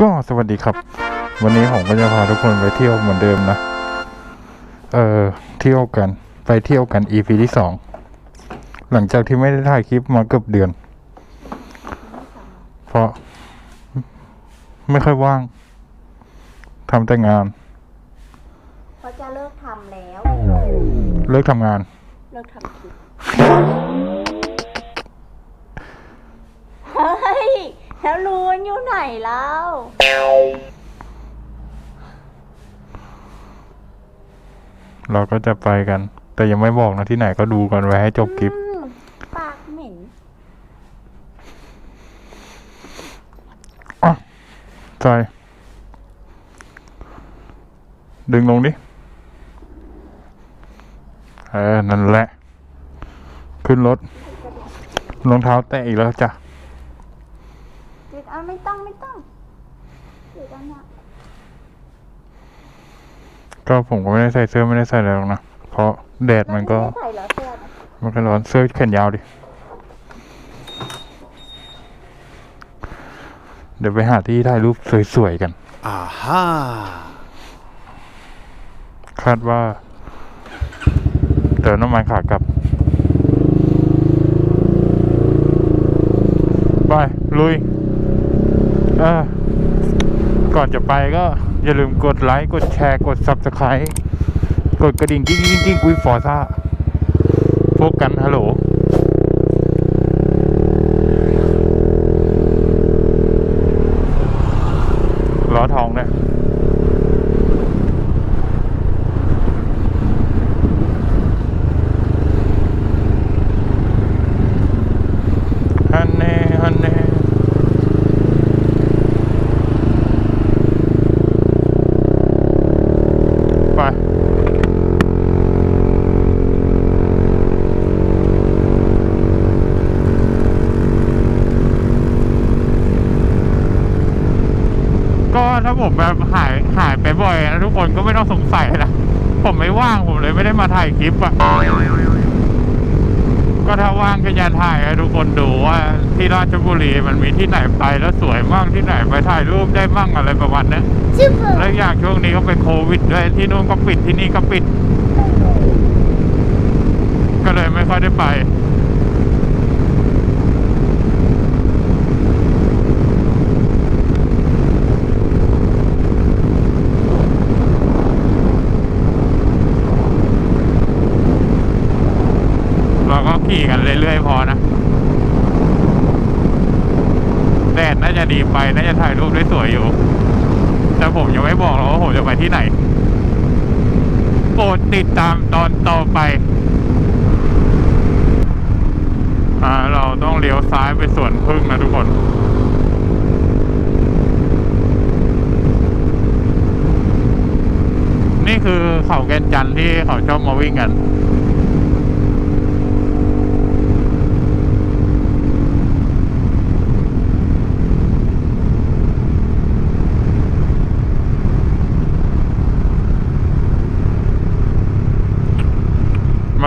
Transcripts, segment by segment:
ก็สวัสดีครับ วันนี้ผมก็จะพาทุกคนไปเที่ยวเหมือนเดิมนะ เออเที่ยวกันไปเที่ยวกัน EP ที่สองหลังจากที่ไม่ได้ถ่ายคลิปมาเกือบเดือน เพราะ ไม่ค่อยว่างทำแต่งาน เขาจะเลิกทำแล้ว เลิกทำงาน เลิกทำคลิป ไหนแล้วเราก็จะไปกัน แต่ยังไม่บอกนะที่ไหนก็ดูกันไว้ให้จบคลิป อืมปากเหม็นอะจอยดึงลงดิ เออ นั่นแหละ ขึ้นรถรองเท้าแตะอีกแล้วจ้ะ จิตอะไม่ต้องไม่ต้องจิตอะเนี่ยก็ผมก็ไม่ได้ใส่เสื้อไม่ได้ใส่อะไรหรอกนะ เพราะแดดมันก็ไใส่เหรอเสื้อนะมันก็ร้อนเสื้อแขนยาวดิ เดี๋ยวไปหาที่ถ่ายรูปสวยๆกัน Aha! คาดว่าเติมน้ำมันขากลับ ไป ลุยเออ ก่อนจะไปก็อย่าลืมกดไลค์ กดแชร์ กด Subscribe กดกระดิ่งกิ้งกิ้งกิ้งกุยฟอซ่าพบกันฮัลโหล ล้อทองเนี่ย ฮันเน่ฮันเน่ไป ก็ถ้าผมแบบหายหายไปบ่อยนะทุกคนก็ไม่ต้องสงสัยนะผมไม่ว่างผมเลยไม่ได้มาถ่ายคลิปอะก็ถ้าว่างก็จะถ่ายให้ทุกคนดูว่าที่ราชบุรีมันมีที่ไหนไปแล้วสวยมั่งที่ไหนไปถ่ายรูปได้มั่งอะไรประมาณเนี้ยซุปเปอร์แล้วอย่างช่วงนี้ก็เป็นโควิดด้วยที่นู่นก็ปิดที่นี่ก็ปิด ก็เลยไม่ค่อยได้ไป เราก็ขี่กันเรื่อยๆพอนะแดดน่าจะดีไปน่าจะถ่ายรูปได้สวยอยู่ แต่ผมยังไม่บอกหรอกว่าผมจะไปที่ไหนโปรดติดตามตอนต่อไปอ่าเราต้องเลี้ยวซ้ายไปสวนพึ่งนะทุกคนนี่คือเขาแกนจันที่เขาชอบมาวิ่งกัน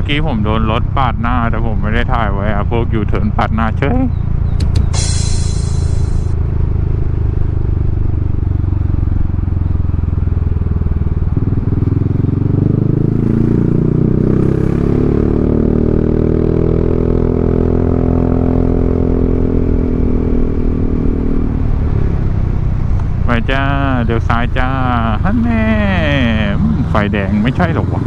มื่อกี้ผมโดนรถปาดหน้า แต่ผมไม่ได้ถ่ายไว้อะพวกอยู่เทินปาดหน้าเฉยไปจ้า เดี๋ยวซ้ายจ้าฮันแน่ไฟแดงไม่ใช่หรอกวะ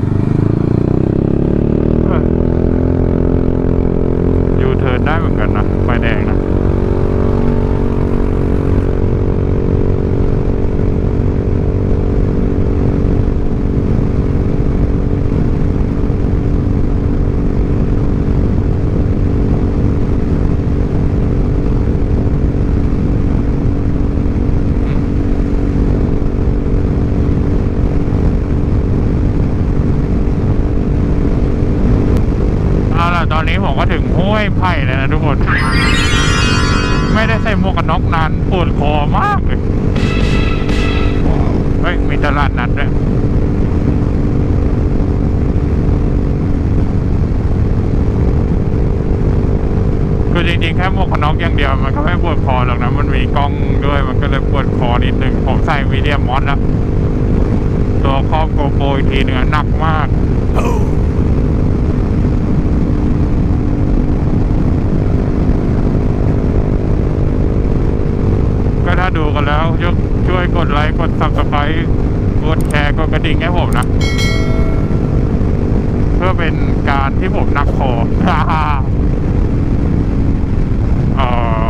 ยูเทิร์น ได้เหมือนกันนะไฟแดงนะ เอาล่ะ ต อนนี้ผมก็ถึงห้วยไผ่แล้วนะทุกคน ไม่ได้ใส่หมวกกันน็อกนานปวดคอมากเลยเฮ้ย มีตลาดนัดด้วยคือจริงๆ แค่หมวกกันน็อกอย่างเดียว มันก็ไม่ปวดคอหรอกนะ มันมีกล้องด้วย มันก็เลยปวดคอนิดนึง ผมใส่มีเดียมมอสแล้ว ตัวครอบโกโปรอีกทีหนึงอหนักมากถ้าดูกันแล้วย กดไลค์ กด subscribe กดแชร์ กดกระดิ่งให้ผมนะ เพื่อเป็นการที่ผมนักคอ เอ่อ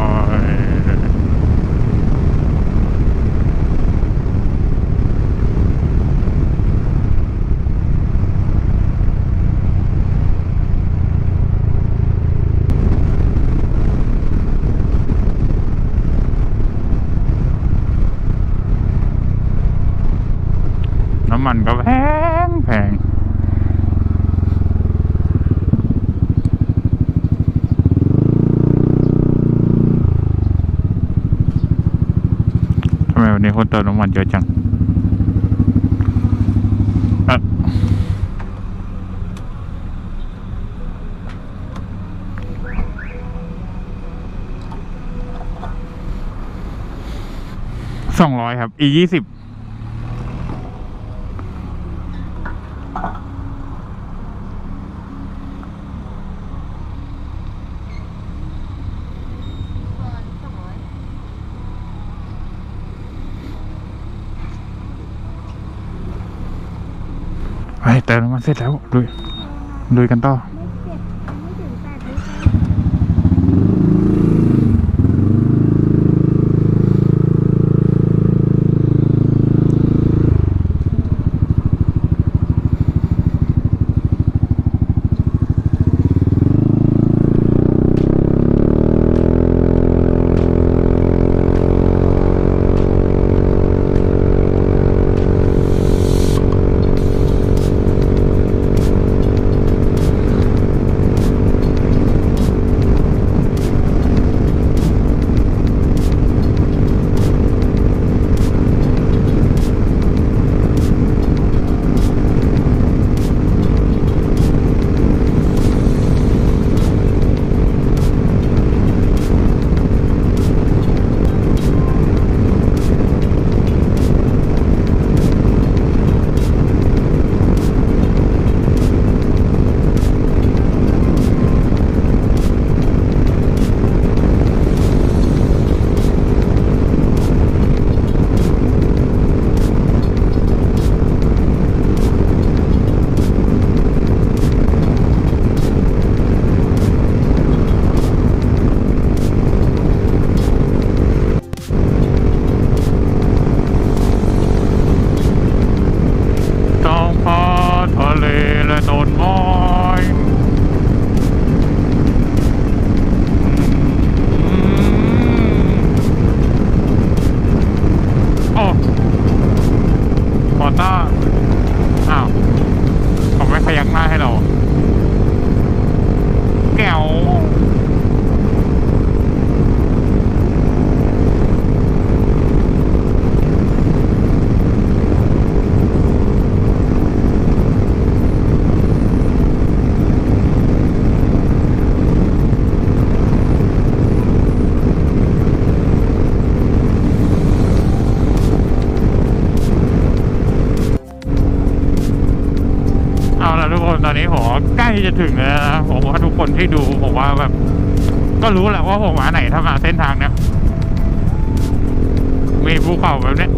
น้ำมันก็แพงแพง ทำไมวันนี้คนเติมน้ำมันเยอะจังสองร้อยครับ e ยี่สิบ แต่มันเสร็จแล้วลุยลุยกันต่อ ที่ดูผมว่าแบบ ก็รู้แหละว่าผมมาไหนถ้ามาเส้นทางเนี้ยมีภูเขาแบบเนี้ย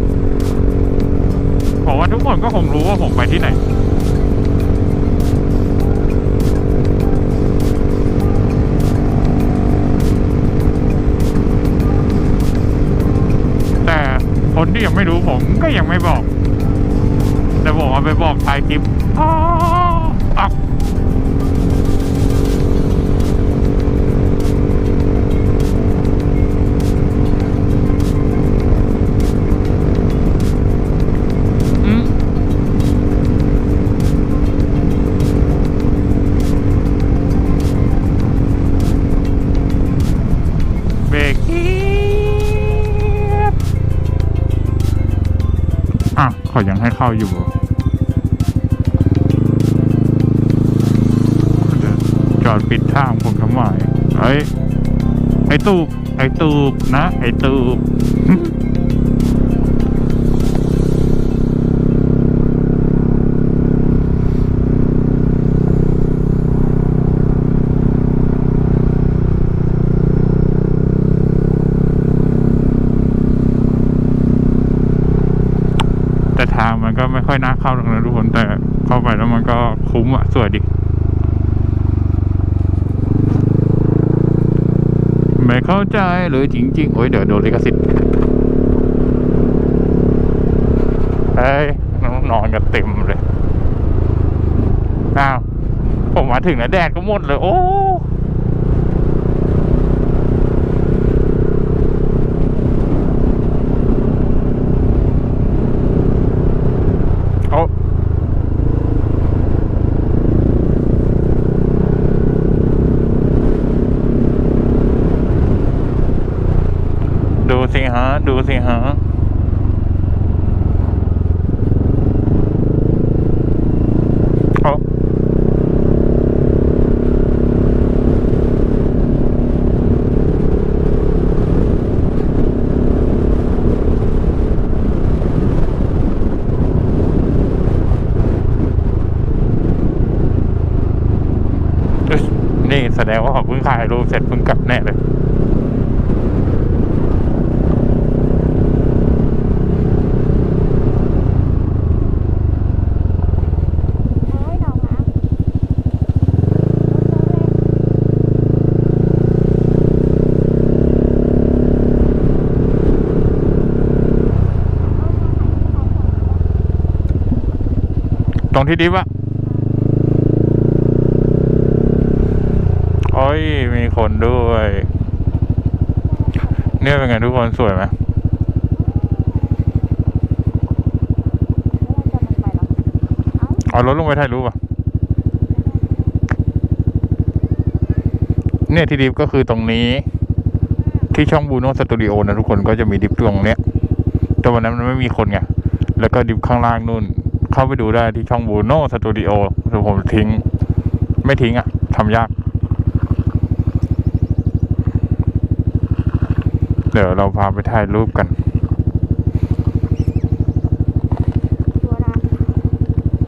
ผมว่าทุกคนก็คงรู้ว่าผมไปที่ไหนแต่คนที่ยังไม่รู้ผมก็ยังไม่บอก แต่ผมเอาไปบอกท้ายคลิป เขายังให้เข้าอยู่จอดปิดทางผมทำไมเฮ้ยไอ้ตูบไอ้ตูบนะ ไอ้ตูบ แต่ทางมันก็ ไม่ค่อยน่าเข้าหรอกนะทุกคนแต่เข้าไปแล้วมันก็คุ้มอะสวยดิไม่เข้าใจเลยจริง ๆ โอ้ยเดี๋ยวโดนลิขสิทธิ์เฮ้ยน้องนอนกันเต็มเลยอ้าวผมมาถึงแล้วแดดก็หมดเลย โอ้ โอ้ดูสิฮะ ดู สิฮะโอ้เอ้ยนี่แสดงว่าเขาเพิ่งถ่ายรูปเสร็จเพิ่งกลับแน่เลย โอ้ยดอกน้ำรถเร็ว ตรงที่ดิฟอะโอ้ย มีคนด้วย เนี่ยเป็นไงทุกคนสวยไหมเราจะลงไปเหรอเอ้าเอารถลงไปถ่ายรูปอะ เนี่ยที่ดิฟก็คือตรงนี้ ที่ช่องบูโนสตูดิโอนะทุกคนก็จะมีดิฟตรงเนี้ย แต่วันนั้นมันไม่มีคนไง แล้วก็ดิฟข้างล่างนู่น เข้าไปดูได้ที่ช่องบูโนสตูดิโอแต่ผมทิ้ง ไม่ทิ้งอะทำยาก เดี๋ยวเราพาไปถ่ายรูปกัน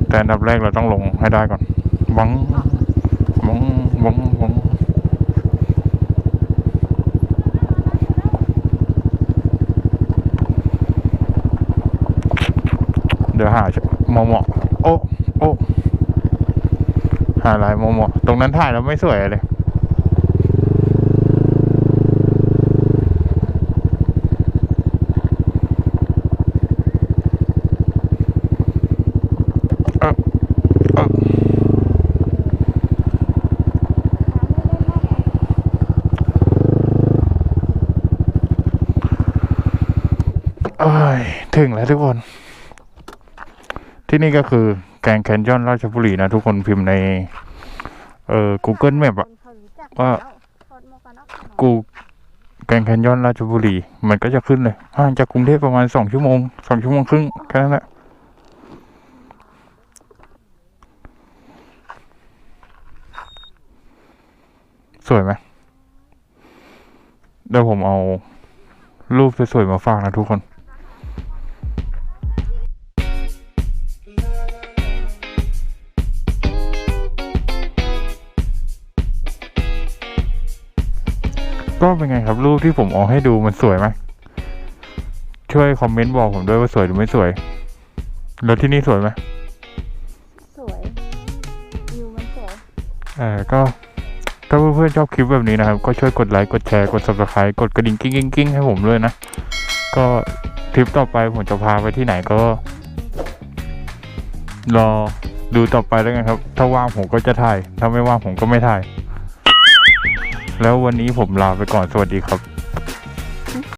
แต่อันดับแรกเราต้องลงให้ได้ก่อนวังวังวังวังเดี๋ยวหา หมอหมอโอ้โอ้หาอะไรหมอหมอตรงนั้นถ่ายแล้วไม่สวยเลยออเออ๋อเอ้ยถึงแล้วทุกคน ที่นี่ก็คือแกงแคนยอนราชบุรีนะทุกคนพิมพ์ใน เอ่อ Google Map อะคนเกว่าแล้วถอดหมวกกันน็อกหน่อยกูแกงแคนยอนราชบุรี มันก็จะขึ้นเลยห่างจากกรุงเทพประมาณสองชั่วโมงสองชั่วโมงครึ่งแค่นั้นแหละสวยไหมเดี๋ยวผมเอารูปสวยๆมาฝากนะทุกคน เป็นไงครับ รูปที่ผมเอาให้ดูมันสวยไหมช่วยคอมเมนต์บอกผมด้วยว่าสวยหรือไม่สวย แล้วที่นี่สวยไหมสวยวิวมันสวยเออก็ถ้าเพื่อนๆชอบคลิปแบบนี้นะครับ ก็ช่วยกดไลค์ กดแชร์ กด subscribe กดกระดิ่งกิ้งกิ้งกิ้งให้ผมด้วยนะ ก็ทริปต่อไปผมจะพาไปที่ไหนก็ รอดูต่อไปแล้วกันครับ ถ้าว่างผมก็จะถ่าย ถ้าไม่ว่างผมก็ไม่ถ่าย แล้ววันนี้ผมลาไปก่อนสวัสดีครับ